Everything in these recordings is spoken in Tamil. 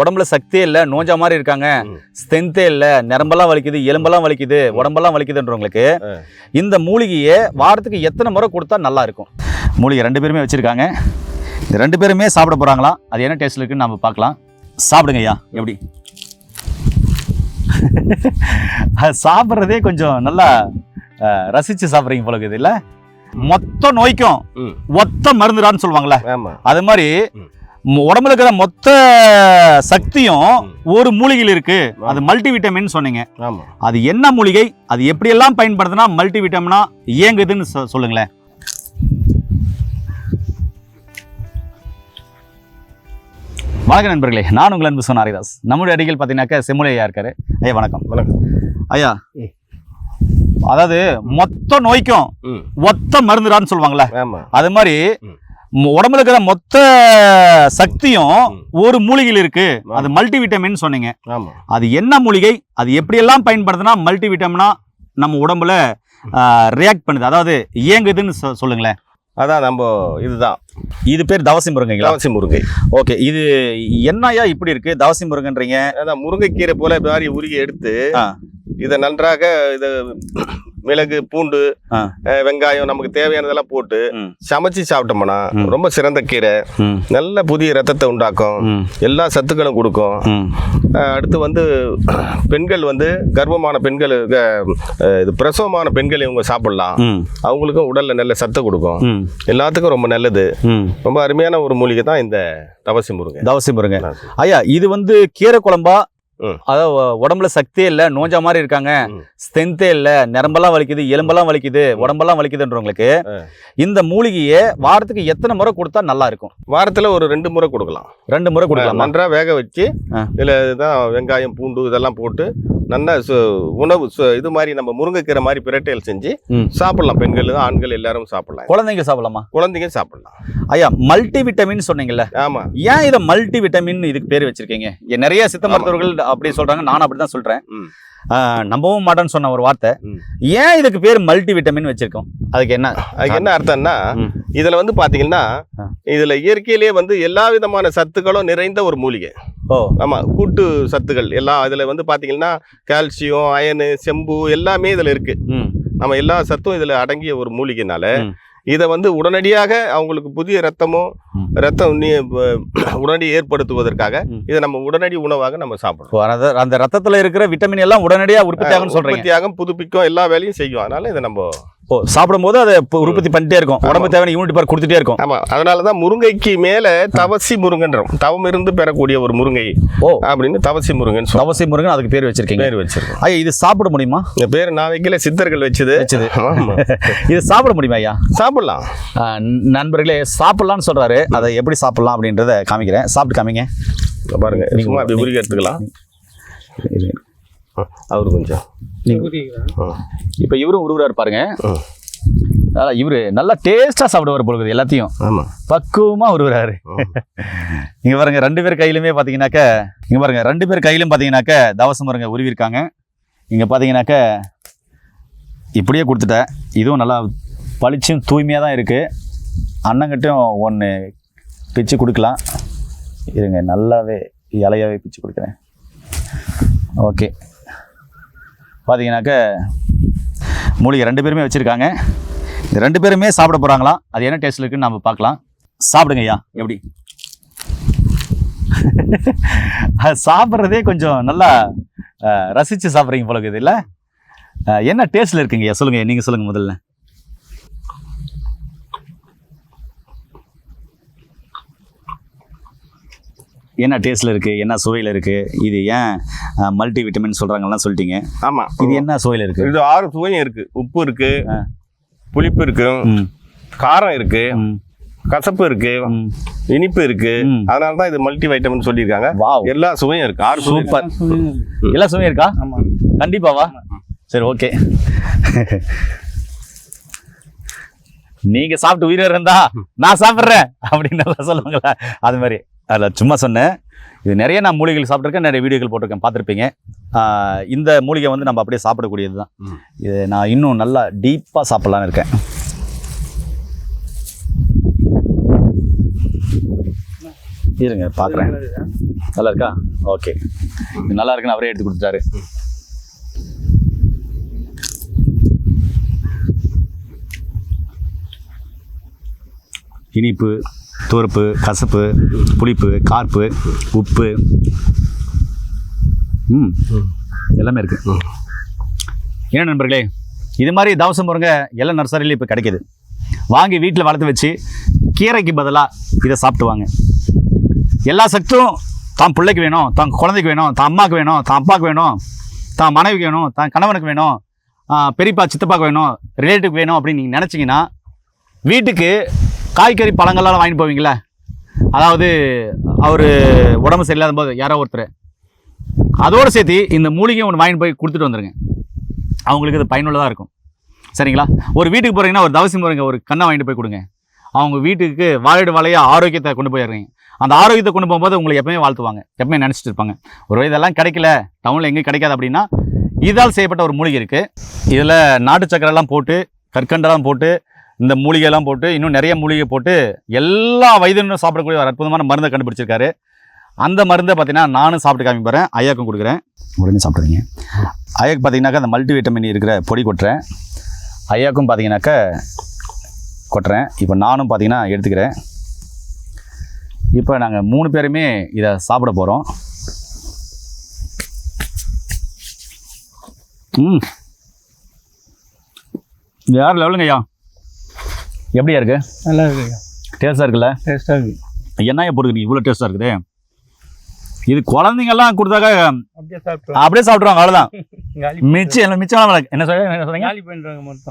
உடம்புல சக்தியே இல்லை நோஞ்சா மாதிரி இருக்காங்க. ஸ்ட்ரென்த்தே இல்லை நரம்பெல்லாம் வலிக்குது எலும்பெல்லாம் வலிக்குது உடம்பெல்லாம் வலிக்குதுன்றவங்களுக்கு. இந்த மூலிகையை வாரத்துக்கு எத்தனை முறை கொடுத்தா நல்லா இருக்கும்? மூலிகை ரெண்டு பேருமே வச்சிருக்காங்க. இந்த ரெண்டு பேருமே சாப்பிட போறாங்களாம் அது என்ன டேஸ்ட்ல இருக்குன்னு நம்ம பார்க்கலாம். சாப்பிடுங்க ஐயா எப்படி? சாப்பிட்றதே கொஞ்சம் நல்லா ரசிச்சு சாப்பிட்றீங்க போல இருக்குது இல்ல? மொத்த நோய்க்கும். ஒத்த மருந்துடான்னு சொல்லுவாங்கல்ல. ஆமா. அது மாதிரி உடம்புல இருக்கிற மொத்த சக்தியும். ஒரு மூலிகையில் இருக்கு. அது மல்டி விட்டமின் சொன்னீங்க அது என்ன மூலிகை? அது எப்படியெல்லாம் பயன்படுத்தினா மல்டி விட்டமினா இயங்குதுன்னு சொல்லுங்களேன். வணக்கம் நண்பர்களே. நான் உங்கள் அன்பு சொன்ன ஹரிதாஸ். நம்முடைய அடிகள் பார்த்தீங்கன்னாக்கா செம்முலை ஐயா இருக்காரு. ஐயா வணக்கம். வணக்கம். ஐயா. அதாவது மொத்த நோய்க்கும் ஒத்த மருந்துடான்னு சொல்லுவாங்கல்ல. ஆமா. அது மாதிரி உடம்புல இருக்கிற மொத்த சக்தியும். ஒரு மூலிகையில் இருக்கு. அது மல்டி விட்டமின் சொன்னீங்க அது என்ன மூலிகை? அது எப்படியெல்லாம் பயன்படுத்தினா மல்டி விட்டமினா நம்ம உடம்புல ரியாக்ட் பண்ணுது. அதாவது இயங்குதுன்னு சொல்லுங்களேன். அதான் நம்ம இதுதான். இது பேர் தவசி முருங்கைங்களா? தவசி முருங்கை. ஓகே. இது என்னய்யா இப்படி இருக்கு? தவசி முருங்கன்றீங்க? அதான் முருங்கைக்கீரை போல மாதிரி உருகி எடுத்து. இதை நன்றாக இது மிளகு பூண்டு வெங்காயம் நமக்கு தேவையானதெல்லாம் போட்டு. சமைச்சு சாப்பிட்டோம்னா. ரொம்ப சிறந்த கீரை. நல்ல புதிய ரத்தத்தை உண்டாக்கும். எல்லா சத்துக்களும் கொடுக்கும். அடுத்து வந்து பெண்கள் வந்து கர்ப்பமான பெண்கள் அஹ், இது பிரசவமான பெண்கள் இவங்க சாப்பிடலாம். அவங்களுக்கும் உடல்ல நல்ல சத்து கொடுக்கும். எல்லாத்துக்கும் ரொம்ப நல்லது. ரொம்ப அருமையான ஒரு மூலிகை தான் இந்த தவசி முருங்கை தவசி முருங்கை ஐயா இது வந்து கீரை குழம்பா. அதாவது உடம்புல சக்தியே இல்லை நோஞ்சா மாதிரி இருக்காங்க. ஸ்ட்ரென்த்தே இல்லை நரம்பெல்லாம் வலிக்குது எலும்பெல்லாம் வலிக்குது உடம்பெல்லாம் வலிக்குதுன்றவங்களுக்கு. இந்த மூலிகையை வாரத்துக்கு எத்தனை முறை கொடுத்தா நல்லா இருக்கும் வாரத்துல ஒரு ரெண்டு முறை கொடுக்கலாம் ரெண்டு முறை கொடுக்கலாமா நன்றா வேக வச்சு. இதுல தான் வெங்காயம் பூண்டு இதெல்லாம் போட்டு நல்லா உணவு இது மாதிரி நம்ம முருங்கைக்கீரை மாதிரி பிரட்டையல் செஞ்சு. சாப்பிடலாம். பெண்கள் ஆண்கள் எல்லாரும் சாப்பிடலாம். குழந்தைங்க சாப்பிடலாமா? குழந்தைங்க சாப்பிடலாம். ஐயா மல்டி விட்டமின் சொன்னீங்கல்ல. ஆமா. ஏன் இதை மல்டி விட்டமின் இதுக்கு பேர் வச்சிருக்கீங்க? நிறைய சித்த. மருத்துவர்கள் அப்படி சொல்றாங்க நானும் அப்படிதான் சொல்றேன். நம்பவும் மாட்டேன்னு சொன்ன ஒரு வார்த்தை. ஏன் இதுக்கு பேர் மல்டி விட்டமின் வச்சிருக்கோம்? அதுக்கு என்ன அதுக்கு என்ன அர்த்தம்னா. இதுல வந்து பாத்தீங்கன்னா. இதுல இயற்கையிலேயே வந்து எல்லா விதமான சத்துக்களும் நிறைந்த ஒரு மூலிகை. ஓ ஆமா கூட்டு சத்துக்கள் எல்லாம் இதுல வந்து பாத்தீங்கன்னா கால்சியம் அயனு செம்பு எல்லாமே இதுல இருக்கு ம் நம்ம எல்லா சத்தும் இதுல அடங்கிய ஒரு மூலிகைனால. இதை வந்து உடனடியாக அவங்களுக்கு புதிய ரத்தமோ ம். ரத்தம் உடனடி ஏற்படுத்துவதற்காக. இதை நம்ம உடனடி உணவாக நம்ம சாப்பிடுறோம் ஓ, அந்த- ரத்தத்துல இருக்கிற விட்டமின் எல்லாம் உடனடியா உற்பத்தி ஆகும்னு சொல்றீங்க உற்பத்தியாகும் புதுப்பிக்கும் எல்லா வேலையும் செய்யும் அதனால இதை நம்ம ஓ சாப்பிடும்போது அதை உற்பத்தி பண்ணிட்டே இருக்கும். உடம்பு தேவையான யூனிட் பார் கொடுத்துட்டே இருக்கும். ஆமா அதனாலதான் முருங்கைக்கு மேல தவசி முருங்கன்றோம். தவம் இருந்து பெறக்கூடிய ஒரு முருங்கை ஓ. அப்படின்னு தவசி முருங்கன்னு சொல்லி தவசி முருகன் அதுக்கு பேர் வச்சிருக்கீங்க. பேர் வச்சிருக்கோம். ஐயா இது சாப்பிட முடியுமா? இந்த பேர் நான் வைக்கல சித்தர்கள் வச்சது. வச்சது. இது சாப்பிட முடியுமா ஐயா? சாப்பிடலாம். நண்பர்களே சாப்பிடலாம்னு சொல்றாரு. அதை எப்படி சாப்பிடலாம் அப்படின்றத காமிக்கிறேன். சாப்பிட்டு காமிங்க. பாருங்க சும்மா அப்படி உருகி எடுத்துக்கலாம். அவரு கொஞ்சம். இப்போ இவரும் உருவுறாரு பாருங்க. அதான் இவரு நல்லா டேஸ்டா சாப்பிடுவார் பொழுது எல்லாத்தையும். ஆமா. பக்குவமா உருவுறாரு. இங்க பாருங்க ரெண்டு பேர் கையிலுமே பாத்தீங்கன்னாக்க இங்க பாருங்க ரெண்டு பேர் கையிலும் பாத்தீங்கன்னாக்க தவசம் பாருங்க உருவிருக்காங்க. இங்க பாத்தீங்கன்னாக்க இப்படியே கொடுத்துட்டேன். இதுவும் நல்லா பளிச்சும் தூய்மையாக தான் இருக்கு. அண்ணங்கிட்டையும் ஒன்று பிச்சு கொடுக்கலாம். இருங்க நல்லாவே இலையாவே பிச்சு கொடுக்குறேன். ஓகே. பார்த்தீங்கன்னாக்க மூலிகை ரெண்டு பேருமே வச்சுருக்காங்க. இந்த ரெண்டு பேருமே சாப்பிட போகிறாங்களாம் அது என்ன டேஸ்ட்டில் இருக்குன்னு நம்ம பார்க்கலாம். சாப்பிடுங்க ஐயா. எப்படி? அது சாப்பிட்றதே கொஞ்சம் நல்லா ரசித்து சாப்பிட்றீங்க போல இருக்குது இல்லை? என்ன டேஸ்ட்டில் இருக்குங்க ஐயா? நீங்கள் சொல்லுங்கள் முதல்ல. என்ன டேஸ்ட்டில் இருக்குது என்ன சுவையில் இருக்குது இது ஏன் மல்டி விட்டமின் சொல்கிறாங்கலாம் சொல்லிட்டீங்க. ஆமா. இது என்ன சுவையில் இருக்குது இது ஆறு சுவையும் இருக்கு. உப்பு இருக்கு ஆ. புளிப்பு இருக்கு ம். காரம் இருக்கு ம். கசப்பு இருக்கு இனிப்பு இருக்கு. அதனால தான் இது மல்டி வைட்டமின் சொல்லியிருக்காங்க. வாவ். எல்லா சுவையும் இருக்கு. ஆறு சூப்பர். எல்லா சுவையும் இருக்கா? கண்டிப்பாவா சரி ஓகே. நீங்க சாப்பிட்டு உயிர் இருந்தா நான் சாப்பிட்றேன். அப்படின்னு நல்லா சொல்லுவாங்களா? அது மாதிரி. அதில் சும்மா சொன்னேன். இது நிறைய நான் மூலிகைகள் சாப்பிட்ருக்கேன் நிறைய வீடியோகள் போட்டிருக்கேன் பார்த்துருப்பீங்க. இந்த மூலிகை வந்து நம்ம அப்படியே சாப்பிடக்கூடியது தான். இது நான் இன்னும் நல்லா டீப்பாக சாப்பிட்லான்னு இருக்கேன். இருங்க பார்க்குறேன் நல்லா இருக்கா? ஓகே இது நல்லா இருக்குன்னு அவரே எடுத்து கொடுத்துட்டாரு. இனிப்பு. துவர்ப்பு கசப்பு புளிப்பு கார்ப்பு உப்பு. ம். எல்லாமே இருக்குது என்ன நண்பர்களே இது மாதிரி தவசம் முருங்க எல்லா நர்சரிலையும் இப்போ கிடைக்கிது. வாங்கி வீட்டில் வளர்த்து வச்சு கீரைக்கு பதிலாக இதை சாப்பிட்டு வாங்க எல்லா சத்தும் தான் பிள்ளைக்கு வேணும் தான் குழந்தைக்கு வேணும் தான் அம்மாவுக்கு வேணும் தான் அப்பாவுக்கு வேணும் தான் மனைவிக்கு வேணும் தான் கணவனுக்கு வேணும் பெரியப்பா சித்தப்பாக்கு வேணும் ரிலேட்டிவ்க்கு வேணும் அப்படின்னு நீங்கள் நினச்சிங்கன்னா வீட்டுக்கு காய்கறி பழங்கள்லாம் வாங்கிட்டு போவீங்களே? அதாவது அவர் உடம்பு சரியில்லாத போது யாரோ ஒருத்தர். அதோடு சேர்த்து இந்த மூலிகையும் ஒன்று வாங்கிட்டு போய் கொடுத்துட்டு வந்துடுங்க அவங்களுக்கு இது பயனுள்ளதாக இருக்கும். சரிங்களா? ஒரு வீட்டுக்கு போகிறீங்கன்னா ஒரு தவசி முறைங்க ஒரு கண்ணை வாங்கிட்டு போய் கொடுங்க. அவங்க வீட்டுக்கு வாழைடு வாழையாக ஆரோக்கியத்தை கொண்டு போயிடுறீங்க. அந்த ஆரோக்கியத்தை கொண்டு போகும்போது உங்களை எப்பவுமே வாழ்த்துவாங்க. எப்பவுமே நினச்சிட்டு இருப்பாங்க. ஒரு இதெல்லாம் கிடைக்கல டவுனில் எங்கேயும் கிடைக்காது அப்படின்னா இதால் செய்யப்பட்ட ஒரு மூலிகை இருக்குது இதில் நாட்டு சக்கரெல்லாம் போட்டு கற்கண்டெல்லாம் போட்டு இந்த மூலிகைலாம் போட்டு இன்னும் நிறைய மூலிகை போட்டு எல்லா வயதினரும் சாப்பிடக்கூடிய ஒரு அற்புதமான மருந்தை கண்டுபிடிச்சிருக்காரு. அந்த மருந்தை பார்த்தீங்கன்னா நானும் சாப்பிட்டு காமிப்பறேன் ஐயாக்கும் கொடுக்குறேன். உடனே சாப்பிட்றீங்க. ஐயாக்கு பார்த்தீங்கன்னாக்கா அந்த மல்டி விட்டமின் இருக்கிற பொடி கொட்டுறேன். ஐயாக்கும் பார்த்தீங்கன்னாக்கா கொட்டுறேன். இப்போ நானும் பார்த்தீங்கன்னா எடுத்துக்கிறேன். இப்போ நாங்கள் மூணு பேருமே இதை சாப்பிட போகிறோம் ம். வேறு லெவலுங்க ஐயா. எப்படியா இருக்கு? நல்லா இருக்கு. டேஸ்ட்டாக இருக்குல்ல? டேஸ்ட்டாக இருக்கு. என்னையா போட்டுக்கிறீங்க இவ்வளோ டேஸ்ட்டாக இருக்குது. இது குழந்தைங்கெல்லாம் கொடுத்தாக்கா அப்படியே சாப்பிட்ருவாங்க அவ்வளோதான் மிச்சம் எல்லாம் மிச்சம் என்ன சொல்ல என்ன சொல்றீங்க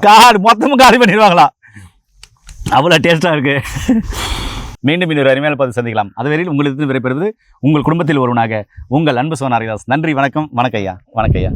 காடு மொத்தமும் காலி பண்ணிடுவாங்களா? அவ்வளோ டேஸ்ட்டாக இருக்குது மீண்டும் இன்னொரு அருமையான பார்த்து சந்திக்கலாம். அதுவரையில் உங்களுக்கு விடைபெறுவது உங்கள் குடும்பத்தில் ஒருவனாக உங்கள் அன்பு சோனாரிதாஸ் நன்றி வணக்கம் வணக்கம் ஐயா வணக்கம் ஐயா